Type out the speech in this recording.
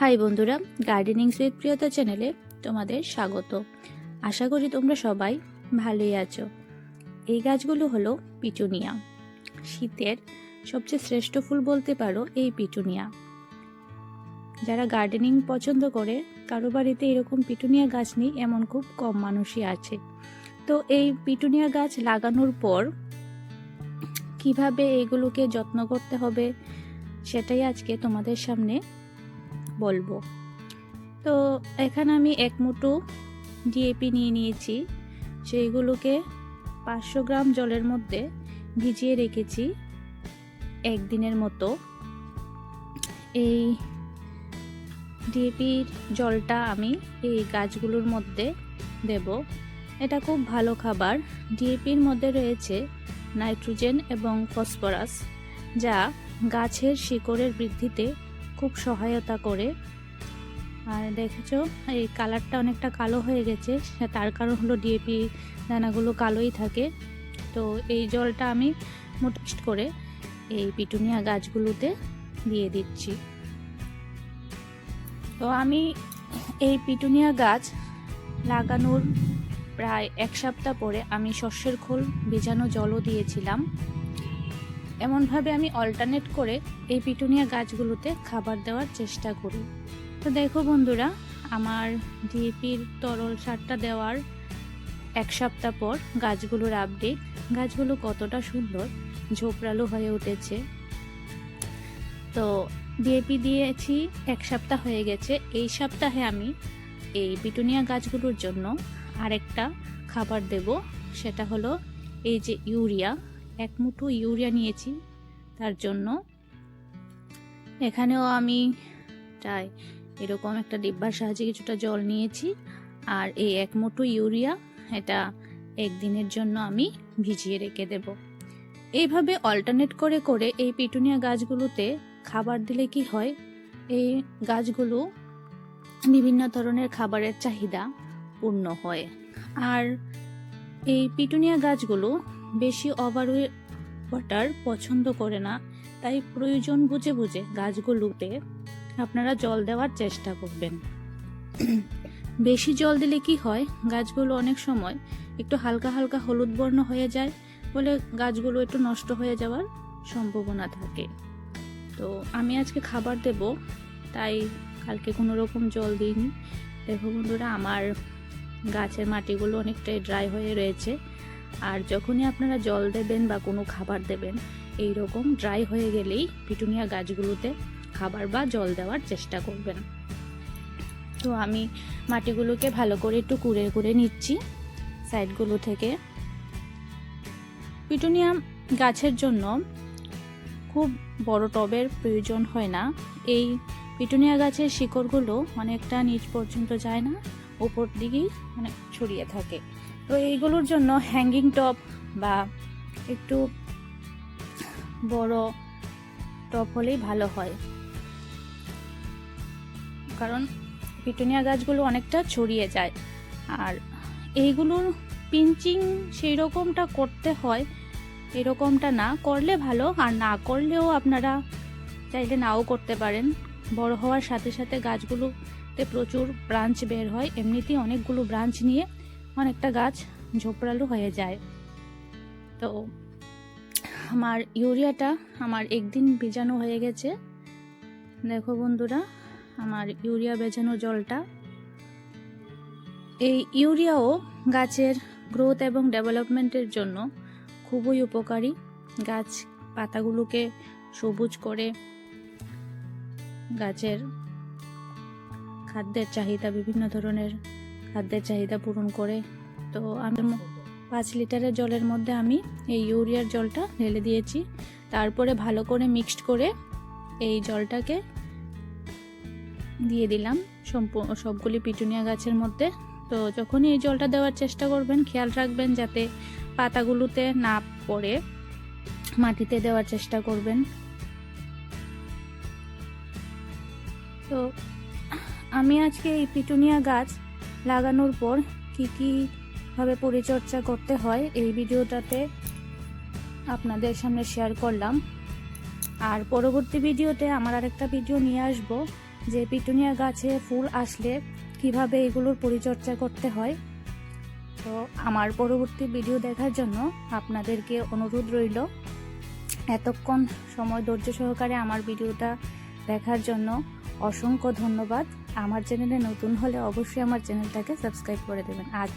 High বন্ধুরা gardening সুইথ প্রিয়তা চ্যানেলে তোমাদের স্বাগত। আশা করি তোমরা সবাই ভালোই আছো। এই গাছগুলো হলো পিটুনিয়া। শীতের সবচেয়ে শ্রেষ্ঠ ফুল বলতে পারো এই পিটুনিয়া। যারা গার্ডেনিং পছন্দ করে, কারও বাড়িতে এরকম পিটুনিয়া গাছ নেই, এমন খুব কম মানুষই আছে। তো এই পিটুনিয়া গাছ লাগানোর পর কীভাবে এগুলোকে যত্ন করতে হবে, সেটাই আজকে তোমাদের সামনে বলব। তো এখানে আমি এক মুঠো ডিএপি নিয়ে নিয়েছি। সেইগুলোকে পাঁচশো গ্রাম জলের মধ্যে ভিজিয়ে রেখেছি একদিনের মতো। এই ডিএপির জলটা আমি এই গাছগুলোর মধ্যে দেব। এটা খুব ভালো খাবার। ডিএপির মধ্যে রয়েছে নাইট্রোজেন এবং ফসফরাস, যা গাছের শিকড়ের বৃদ্ধিতে খুব সহায়তা করে। আর দেখেছ, এই কালারটা অনেকটা কালো হয়ে গেছে। তার কারণ হলো ডিএপি দানাগুলো কালোই থাকে। তো এই জলটা আমি মোটিস্ট করে এই পিটুনিয়া গাছগুলোতে দিয়ে দিচ্ছি। তো আমি এই পিটুনিয়া গাছ লাগানোর প্রায় এক সপ্তাহ পরে আমি শস্যের খোল ভেজানো জলও দিয়েছিলাম। এমনভাবে আমি অল্টারনেট করে এই পিটুনিয়া গাছগুলোতে খাবার দেওয়ার চেষ্টা করি। তো দেখো বন্ধুরা, আমার ডিএপির তরল সারটা দেওয়ার এক সপ্তাহ পর গাছগুলোর আপডেট গাছগুলো কতটা সুন্দর, ঝোপড়ালো হয়ে উঠেছে। তো ডিএপি দিয়েছি, এক সপ্তাহ হয়ে গেছে। এই সপ্তাহে আমি এই পিটুনিয়া গাছগুলোর জন্য আরেকটা খাবার দেব, সেটা হলো এই যে ইউরিয়া। এক মুঠো ইউরিয়া নিয়েছি, তার জন্য। এখানেও আমি প্রায় এরকম একটা ডিব্বার সাহায্যে কিছুটা জল নিয়েছি, আর এই এক মুঠো ইউরিয়া এটা একদিনের জন্য আমি ভিজিয়ে রেখে দেব। এইভাবে অল্টারনেট করে করে এই পিটুনিয়া গাছগুলোতে খাবার দিলে কি হয়? এই গাছগুলো বিভিন্ন ধরনের খাবারের চাহিদা পূর্ণ হয়। আর এই পিটুনিয়া গাছগুলো বেশি ওভার ওয়াটার পছন্দ করে না, তাই প্রয়োজন বুঝে বুঝে গাছগুলোতে আপনারা জল দেওয়ার চেষ্টা করবেন। বেশি জল দিলে কি হয়, গাছগুলো অনেক সময় একটু হালকা হালকা হলুদ বর্ণ হয়ে যায়, বলে গাছগুলো একটু নষ্ট হয়ে যাওয়ার সম্ভাবনা থাকে। তো আমি আজকে খাবার দেব, তাই কালকে কোনো রকম জল দিইনি। দেখো বন্ধুরা, আমার গাছের মাটিগুলো অনেকটাই ড্রাই হয়ে রয়েছে। আর যখনই আপনারা জল দেবেন বা কোনো খাবার দেবেন এই রকম ড্রাই হয়ে গেলেই পিটুনিয়া গাছগুলোতে খাবার বা জল দেওয়ার চেষ্টা করবেন। তো আমি মাটিগুলোকে ভালো করে একটু কুড়ে কুড়ে নিচ্ছি সাইডগুলো থেকে। পিটুনিয়া গাছের জন্য খুব বড় টবের প্রয়োজন হয় না। এই পিটুনিয়া গাছের শিকড়গুলো অনেকটা নিচ পর্যন্ত যায় না। উপর দিকেই মানে ছড়িয়ে থাকে। তো এইগুলোর জন্য হ্যাঙ্গিং টপ বা একটু বড় টপ হলেই ভালো হয়। কারণ পিটুনিয়া গাছগুলো অনেকটা ছড়িয়ে যায়। আর এইগুলোর পিঞ্চিং সেই রকমটা করতে হয়, এরকমটা না করলে ভালো, আর না করলেও আপনারা চাইলে নাও করতে পারেন। বড় হওয়ার সাথে সাথে গাছগুলোতে প্রচুর ব্রাঞ্চ বের হয়, এমনিতেই অনেকগুলো ব্রাঞ্চ নিয়ে অনেকটা গাছ ঝোপড়ালো হয়ে যায়। তো আমার ইউরিয়াটা আমার একদিন ভেজানো হয়ে গেছে। দেখো বন্ধুরা, আমার ইউরিয়া ভেজানো জলটা। এই ইউরিয়াও গাছের গ্রোথ এবং ডেভেলপমেন্টের জন্য খুবই উপকারী। গাছ পাতাগুলোকে সবুজ করে গাছের খাদ্যের চাহিদা, বিভিন্ন ধরনের খাদ্যের চাহিদা পূরণ করে। তো আমি পাঁচ লিটারের জলের মধ্যে আমি এই ইউরিয়ার জলটা ঢেলে দিয়েছি। তারপরে ভালো করে মিক্সড করে এই জলটাকে দিয়ে দিলাম সবগুলি পিটুনিয়া গাছের মধ্যে। তো যখনই এই জলটা দেওয়ার চেষ্টা করবেন, খেয়াল রাখবেন যাতে পাতাগুলোতে না পড়ে। মাটিতে দেওয়ার চেষ্টা করবেন। তো আমি আজকে এই পিটুনিয়া গাছ লাগানোর পর কি কি ভাবে পরিচর্যা করতে হয় এই ভিডিওটাতে আপনাদের সামনে শেয়ার করলাম। আর পরবর্তী ভিডিওতে আমার আরেকটা ভিডিও নিয়ে আসব, যে পিটুনিয়া গাছে ফুল আসলে কীভাবে এগুলোর পরিচর্যা করতে হয়। তো আমার পরবর্তী ভিডিও দেখার জন্য আপনাদেরকে অনুরোধ রইল, এতক্ষণ সময় ধৈর্য সহকারে আমার ভিডিওটা দেখার জন্য। অসংখ্য ধন্যবাদ। আমার চ্যানেলে নতুন হলে অবশ্যই আমার চ্যানেলটাকে সাবস্ক্রাইব করে দেবেন। আজ